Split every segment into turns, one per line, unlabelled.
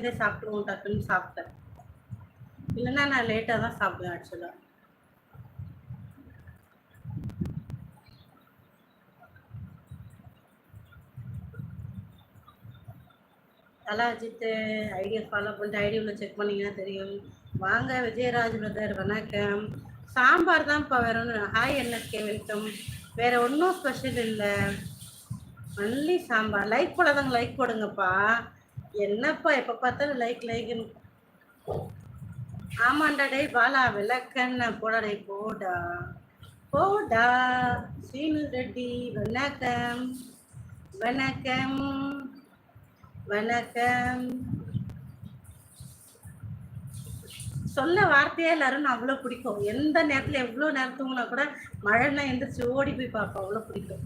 இதே சாப்பிட்டுருவோம் டக்குன்னு சாப்பிட்டேன். இல்லைன்னா நான் லேட்டாக தான் சாப்பிடுவேன் ஆக்சுவலாக தலா அஜித்து ஐடியா ஃபாலோ பண்ணிட்டு ஐடியாவில் செக் பண்ணீங்கன்னா தெரியும். வாங்க விஜயராஜ் பிரதர் வணக்கம். சாம்பார் தான்ப்பா வேற ஒன்றும் ஹாய் என்எஸ்கே வெல்கம் வேற ஒன்றும் ஸ்பெஷல் இல்லை. ஒன்லி சாம்பார். லைக் போடாதவங்க லைக் போடுங்கப்பா. என்னப்பா எப்போ பார்த்தாலும் லைக் லைக்னு ஆமாண்டா டேய் பாலா விளக்கண்ண போடா போடா. போடா. சீனு ரெட்டி வணக்கம். வணக்கம். வணக்கம். சொல்ல வார்த்தையே எல்லாரும் அவ்வளோ பிடிக்கும். எந்த நேரத்தில் எவ்வளோ நேரம் தூங்கினா கூட மழைன்னா எந்திரிச்சு ஓடி போய் பார்ப்போம் அவ்வளோ பிடிக்கும்.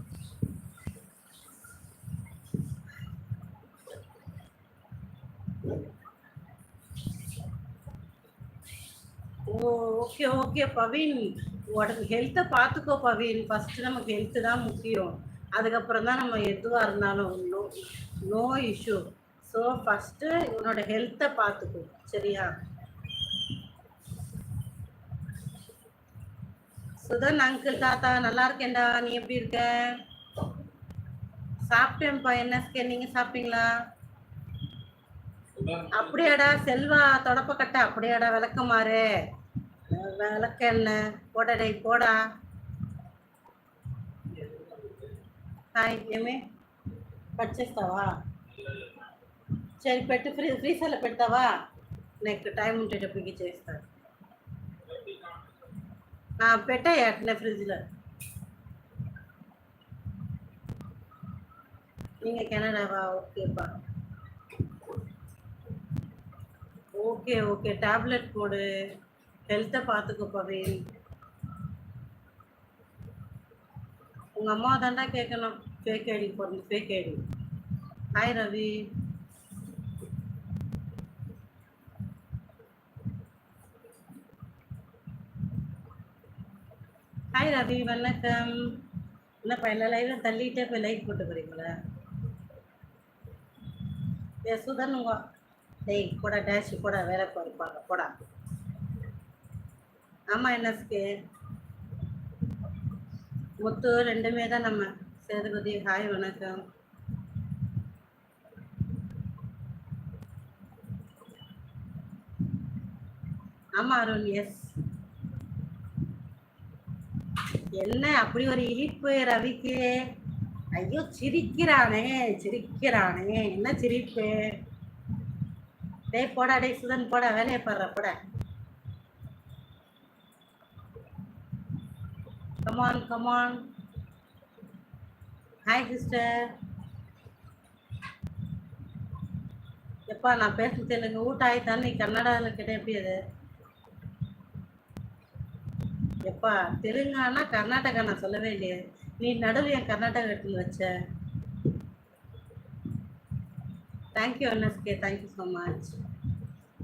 Oh okay okay Pavin. உடம்பு ஹெல்த்தை பார்த்துக்கோ பவின். ஃபஸ்ட்டு நமக்கு ஹெல்த்து தான் முக்கியம். அதுக்கப்புறம் தான் நம்ம எதுவாக இருந்தாலும் no no issue so first உன்னோட ஹெல்த்தை பார்த்துக்கோ சரியா? சுதன் அங்கிள் தாத்தா நல்லா இருக்கேன்டா. நீ எப்படி இருக்க? சாப்பிட்டேன்ப்பா. என்எஸ்கே நீங்க சாப்பிட்டீங்களா? அப்படியாடா செல்வா தொடப்பக்கட்டை. அப்படியாடா விளக்கமாறு விளக்க என்ன போடடை போடா హాయ్ ఏమి కట్ చేస్తావా సరే పెట్టు ఫ్రీ ఫ్రీజర్లో పెడతావా నాకు టైం ఉండేటప్పటికి చేస్తాను పెట్టాయి అట్లే ఫ్రిడ్జ్లో நீங்கள் கனடாவா ஓகேப்பா ஓகே ஓகே டேப்லெட் போடு ஹெல்த்தை பார்த்துக்கோப்பா வேணி உங்கள் அம்மா தாண்டா கேட்கணும் ஃபேக் ஐடி போடுறது fake ID hi Ravi. Hi Ravi. வணக்கம். என்னப்பா எல்லா லைவும் தள்ளிட்டே போய் லைக் போட்டு போறீங்களா? ஏ சுதன் உங்க டேய் கூட டேஷ் கூட வேலை போயிருப்பாங்க போடா. ஆமா என்எஸ்கே. முத்து ரெண்டுமே தான் நம்ம சேதுபதி ஹாய் வணக்கம். ஆமா அருண் எஸ் என்ன அப்படி ஒரு இழிப்பு ரவிக்கு? ஐயோ சிரிக்கிறானே சிரிக்கிறானே. என்ன சிரிப்பு? டேய் போடா டே சுதன் போடா வேலையை பாடுற போட. கமான் கமான் ஹாய் சிஸ்டர் எப்பா நான் பேசுறது எனக்கு ಊಟ ಆಯ್ತಾ ನೀ ಕನ್ನಡದಲ್ಲಿ ಕೆಟ್ಟ எப்படி அது எப்பா தெலுங்கானா கர்நாடகா நான் சொல்லவே இல்லையே நீ நடுவில் என் கர்நாடகா எடுத்துன்னு வச்ச thank you NSK thank you so much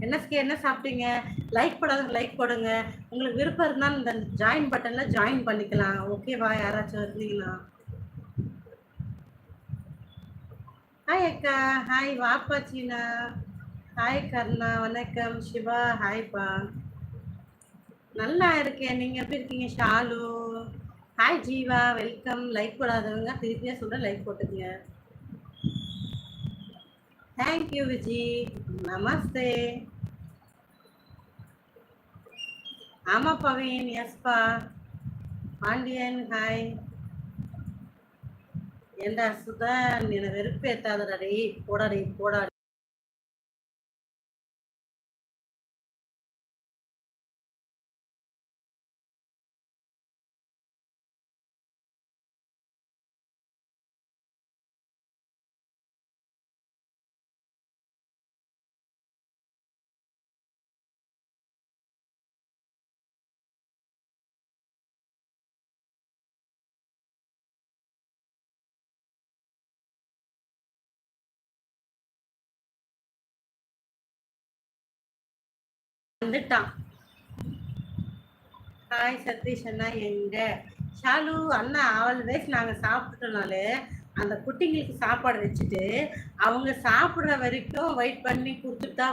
NSK என்ன சாப்பிட்டீங்க? லைக் போடாத லைக் போடுங்க. உங்களுக்கு விருப்பம் இருந்தால் இந்த ஜாயின் பட்டனில் ஜாயின் பண்ணிக்கலாம். ஓகேவா யாராச்சும் இருந்தீங்கன்னா ஹாய் அக்கா. ஹாய் வாப்பா சீனா. ஹாய் கர்ணா. வணக்கம். சிவா. ஹாய்ப்பா நல்லா இருக்கேன். நீங்கள் எப்படி இருக்கீங்க? Shalu. Hi Jeeva. Welcome like போடாதவங்க திருப்பியாக சொல்ல லைக் போட்டுக்கங்க. தேங்க்யூ விஜி நமஸ்தே ஆமா பவீன் எஸ்பா பாண்டியன் ஹாய் ஏண்டா சுதான் என்னை வெறுப்பேத்தாதடா டேய் போடா டேய் போடா வந்துட்டான். ஹாய் சதீஷ் அண்ணா எங்க? ஷாலு அண்ணா ஆல்வேஸ் நாங்கள் சாப்பிட்டோனாலே அந்த குட்டிங்களுக்கு சாப்பாடு வச்சுட்டு அவங்க சாப்பிட்ற வரைக்கும் வெயிட் பண்ணி கொடுத்துட்டா